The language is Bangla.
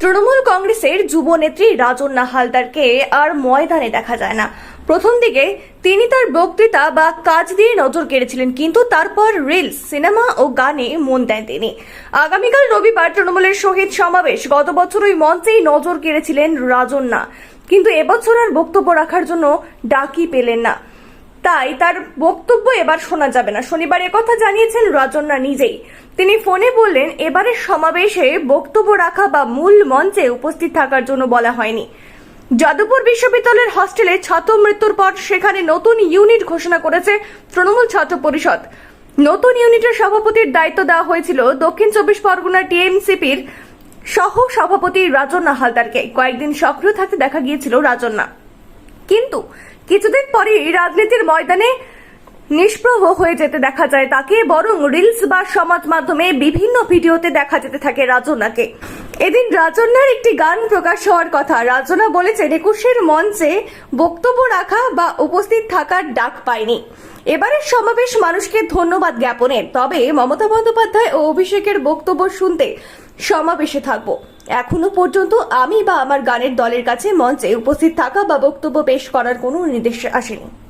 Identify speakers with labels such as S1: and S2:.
S1: তৃণমূল কংগ্রেসের যুবনেত্রী রাজন্না হালদারকে আর ময়দানে দেখা যায় না। প্রথম দিকে তিনি তার বক্তৃতা বা কাজ দিয়ে নজর কেড়েছিলেন, কিন্তু তারপর রিলস, সিনেমা ও গানে মন দেন তিনি। আগামীকাল রবিবার তৃণমূলের শহীদ সমাবেশ। গত বছর ওই মঞ্চেই নজর কেড়েছিলেন রাজন্না। কিন্তু এবছর আর বক্তব্য রাখার জন্য ডাকি পেলেন না। তাই তার বক্তব্য এবার শোনা যাবে না। শনিবার কথা জানিয়েছেন রাজন্না নিজেই। তিনি ফোনে বললেন, এবারের সমাবেশে বক্তব্য রাখা বা মূল মঞ্চে উপস্থিত থাকার জন্য বলা হয়নি। যাদবপুর বিশ্ববিদ্যালয়ের হস্টেলে ছাত্র মৃত্যুর পর সেখানে নতুন ইউনিট ঘোষণা করেছে তৃণমূল ছাত্র পরিষদ। নতুন ইউনিটের সভাপতির দায়িত্ব দেওয়া হয়েছিল দক্ষিণ চব্বিশ পরগনা টিএমসিপির সহ সভাপতি রাজন্না হালদারকে। কয়েকদিন সক্রিয় থাকতে দেখা গিয়েছিল রাজন্না কিন্তু কিছুদিন পরেই রাজনীতির ময়দানে নিষ্প্রভ হয়ে যেতে দেখা যায় তাকে, বরং রিলস বা সমাজ মাধ্যমে বিভিন্ন ভিডিওতে দেখা যেতে থাকে রাজনাকে এদিন রাজনার একটি গান প্রকাশ হওয়ার কথা। রাজনা বলেছেন, একুশের মঞ্চে বক্তব্য রাখা বা উপস্থিত থাকার ডাক পায়নি এবারের সমাবেশ মানুষকে ধন্যবাদ জ্ঞাপনে। তবে মমতা বন্দ্যোপাধ্যায় ও অভিষেকের বক্তব্য শুনতে সমাবেশে থাকব। এখনও পর্যন্ত আমি বা আমার গানের দলের কাছে মঞ্চে উপস্থিত থাকা বা বক্তব্য পেশ করার কোনো নির্দেশ আসেনি।